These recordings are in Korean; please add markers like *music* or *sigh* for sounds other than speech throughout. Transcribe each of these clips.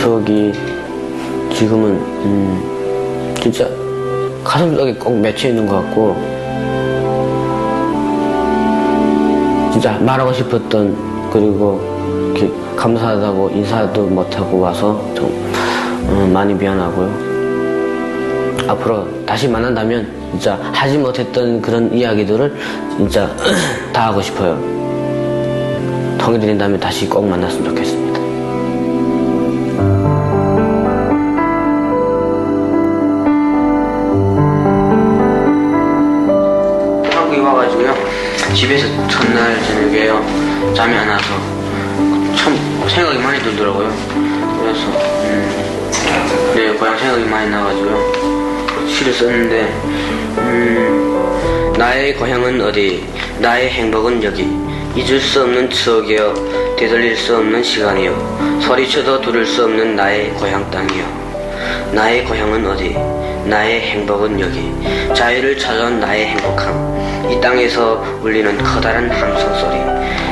추억이 지금은 음, 진짜 가슴속에 꼭 맺혀 있는 것 같고 진짜 말하고 싶었던 그리고 이렇게 감사하다고 인사도 못하고 와서 좀 어, 많이 미안하고요. 앞으로 다시 만난다면 진짜 하지 못했던 그런 이야기들을 진짜 *clears throat* 다 하고 싶어요. 통일이 된다면 다시 꼭 만났으면 좋겠습니 집에서 첫날 저녁에요. 잠이 안 와서. 참 생각이 많이 들더라고요. 그래서 음, 네 고향 생각이 많이 나가지고요. 시를 썼는데 음, 나의 고향은 어디? 나의 행복은 여기. 잊을 수 없는 추억이여 되돌릴 수 없는 시간이여 소리쳐도 들을 수 없는 나의 고향 땅이여 나의 고향은 어디? 나의 행복은 여기. 자유를 찾아온 나의 행복함 이 땅에서 울리는 커다란 함성 소리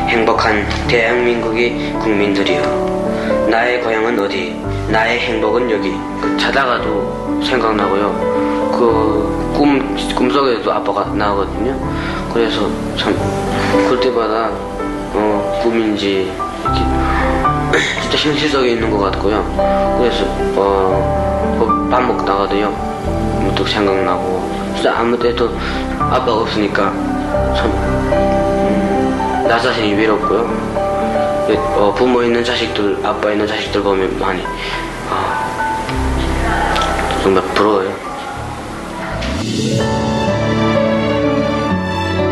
행복한 대한민국의 국민들이여. 나의 고향은 어디? 나의 행복은 여기. 그 자다가도 생각나고요. 그 꿈 꿈속에도 아빠가 나오거든요. 그래서 참 그때마다 어 꿈인지 *coughs* 진짜 현실 속에 있는 것 같고요. 그래서 어, 밥 먹다가도요. 문득 생각나고 진짜 아무 때도 아빠가 없으니까 참 음, 나 자신이 외롭고요 예, 어, 부모 있는 자식들 아빠 있는 자식들 보면 많이 아, 정말 부러워요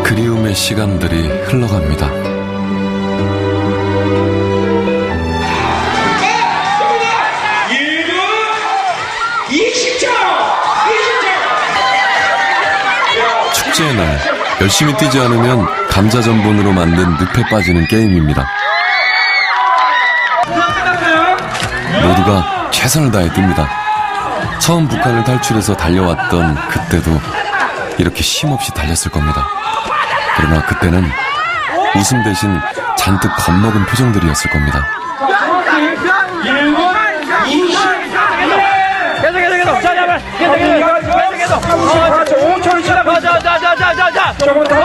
그리움의 시간들이 흘러갑니다. 열심히 뛰지 않으면 감자 전분으로 만든 늪에 빠지는 게임입니다. 모두가 최선을 다해 뜁니다. 처음 북한을 탈출해서 달려왔던 그때도 이렇게 쉼없이 달렸을 겁니다. 그러나 그때는 웃음 대신 잔뜩 겁먹은 표정들이었을 겁니다. 1분 20! 계속 계속 계속 계속 계속 계속 계속 어, 5초 지나 자, 자, 자, 자, 자, 자. 조금 더.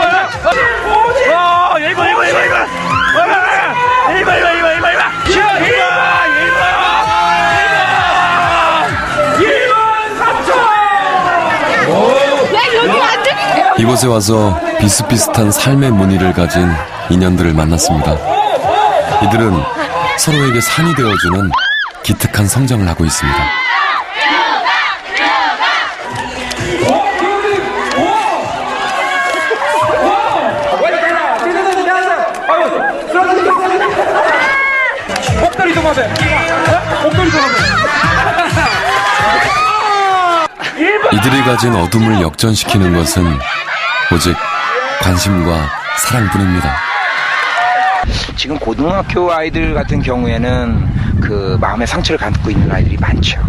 이곳에 와서 비슷비슷한 삶의 무늬를 가진 인연들을 만났습니다. 이들은 서로에게 산이 되어주는 기특한 성장을 하고 있습니다. 이들이 가진 어둠을 역전시키는 것은 오직 관심과 사랑뿐입니다. 지금 고등학교 아이들 같은 경우에는 그 마음의 상처를 갖고 있는 아이들이 많죠.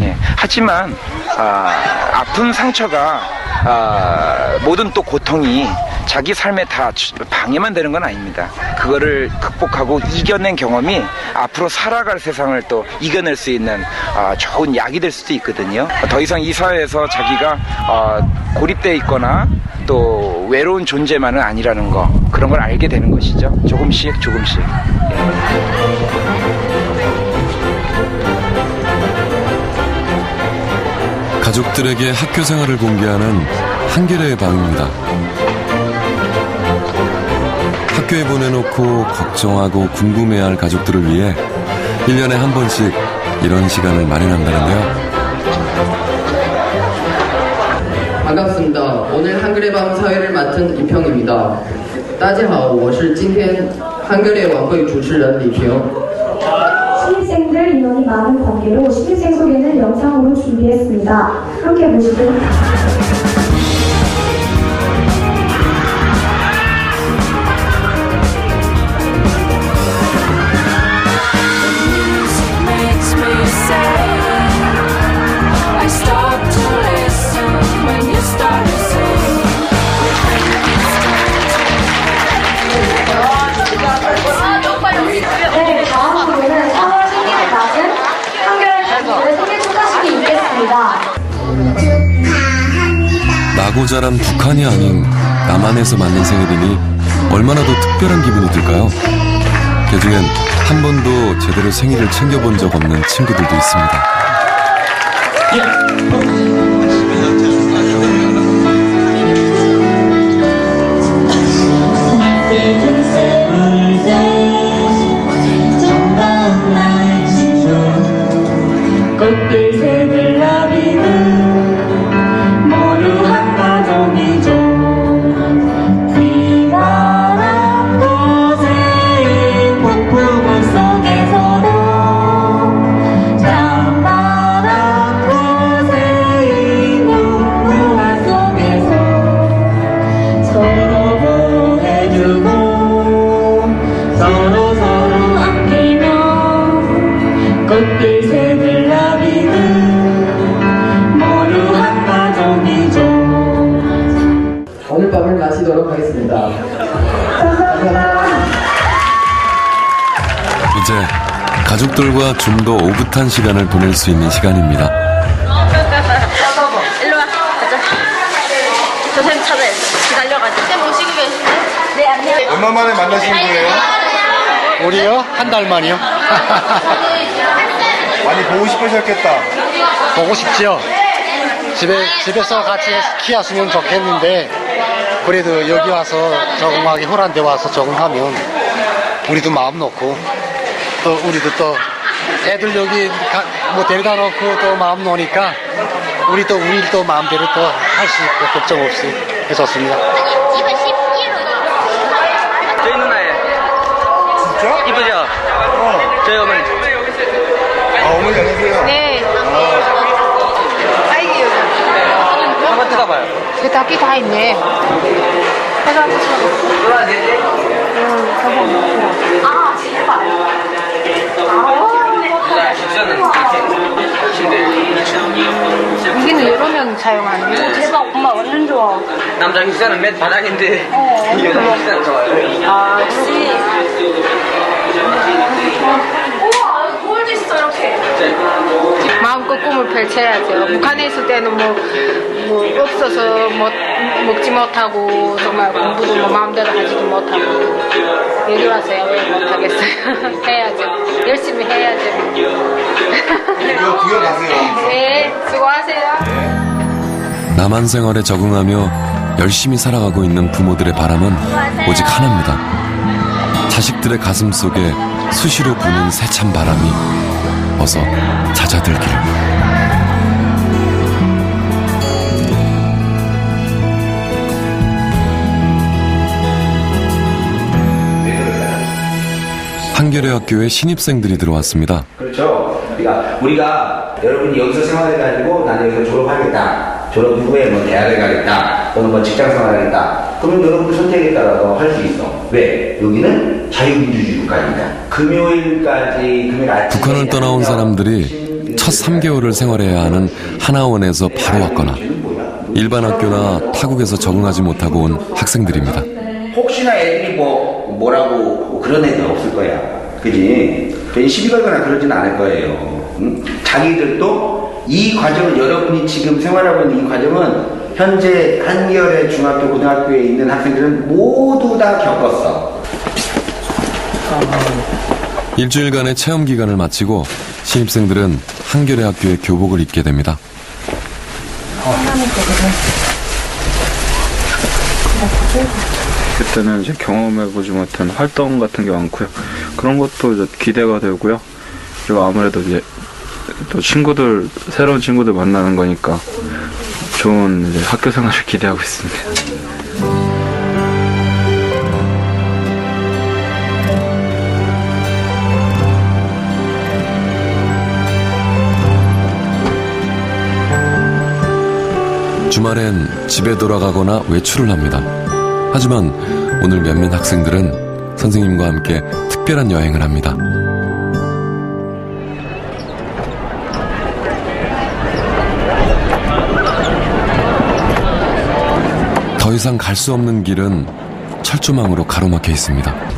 예. 하지만 아, 아픈 상처가 아, 모든 또 고통이 자기 삶에 다 주- 방해만 되는 건 아닙니다. 그거를 극복하고 이겨낸 경험이 앞으로 살아갈 세상을 또 이겨낼 수 있는 아, 좋은 약이 될 수도 있거든요. 더 이상 이 사회에서 자기가 아, 고립돼 있거나 또 외로운 존재만은 아니라는 거 그런 걸 알게 되는 것이죠. 조금씩 조금씩. 가족들에게 학교 생활을 공개하는 한겨레의 방입니다. 학교에 보내놓고 걱정하고 궁금해할 가족들을 위해 1년에 한 번씩 이런 시간을 마련한다는데요. 반갑습니다. 오늘 한글의 밤 사회를 맡은 이평입니다. 大家好,我是今天 한글의晚会主持人李平. 신입생들 인원이 많은 관계로 신입생 소개는 영상으로 준비했습니다. 함께 보시죠. 나고 자란 북한이 아닌 남한에서 맞는 생일이니 얼마나 더 특별한 기분이 들까요? 그중엔 한 번도 제대로 생일을 챙겨본 적 없는 친구들도 있습니다. 서로 서로 아끼며 꽃들 새들 나비는 모두 한 가족이죠 오늘 밤을 마치도록 하겠습니다. 이제 가족들과 좀 더 오붓한 시간을 보낼 수 있는 시간입니다. 네, 안녕. 얼마 만에 만나신 거예요? 우리요? 한 달 만이요? *laughs* 많이 보고 싶으셨겠다. 보고 싶지요? 집에, 집에서 같이 키웠으면 좋겠는데, 그래도 여기 와서 적응하기, 호란데 와서 적응하면, 우리도 마음 놓고, 또 우리도 또, 애들 여기 가- 뭐 데려다 놓고 또 마음 놓으니까, 우리 또, 우리 또 마음대로 또 할 수 있고, 걱정 없이 해줬습니다. 저희 누나예요. 이쁘죠? 어. 저희 어머니. 아, 어머니 안녕하세요. 네. 한번 뜯어봐요. 그 닭이 다 있네. 해가 누나 네. 아, 침대. 여기는 여러 명 사용하네. 대박, 엄마 완전 좋아. 남자 식사는 맨 바닥인데 어, 여자 식사는 좋아요. 아, 역시. 우와, 골드 있어, 이렇게. 마음껏 꿈을 펼쳐야죠. 북한에 있을 때는 뭐, 뭐 없어서 뭐 먹지 못하고 정말 공부도 뭐 마음대로 하지도 못하고 여기 와서야 왜 못하겠어요. *laughs* 해야죠. 열심히 해야죠. 이거. *laughs* 네, 수고하세요. 남한 생활에 적응하며 열심히 살아가고 있는 부모들의 바람은 오직 하나입니다. 자식들의 가슴 속에 수시로 부는 세찬 바람이 어서 잦아들기를. 한겨레 학교에 신입생들이 들어왔습니다. 그렇죠. 그러니까 우리가 여러분이 여기서 생활해가지고 나는 여기서 졸업하겠다. 졸업 후에 뭐 대학을 가겠다. 또는 뭐 직장 생활하겠다. 그러면 여러분 선택에 따라서 할 수 있어. 왜? 여기는 자유민주주의 국가입니다. 금요일까지 금요일 아침에 북한을 떠나온 사람들이 첫 3개월을 생활해야 하는 하나원에서 바로 왔거나 일반 학교나 타국에서 적응하지 못하고 온 학생들입니다. 혹시나 애들이 뭐 뭐라고 뭐 그런 애들 없을 거야. 그지? 괜히 시비 걸거나 그러지는 않을 거예요. 응? 자기들도 이 과정을 여러분이 지금 생활하고 있는 이 과정은 현재 한겨레 중학교 고등학교에 있는 학생들은 모두 다 겪었어. 일주일간의 체험 기간을 마치고 신입생들은 한겨레 학교의 교복을 입게 됩니다. 그때는 이제 경험해보지 못한 활동 같은 게 많고요. 그런 것도 이제 기대가 되고요. 그리고 아무래도 이제 또 친구들, 새로운 친구들 만나는 거니까 좋은 학교 생활을 기대하고 있습니다. 주말엔 집에 돌아가거나 외출을 합니다. 하지만 오늘 몇몇 학생들은 선생님과 함께 특별한 여행을 합니다. 더 이상 갈 수 없는 길은 철조망으로 가로막혀 있습니다.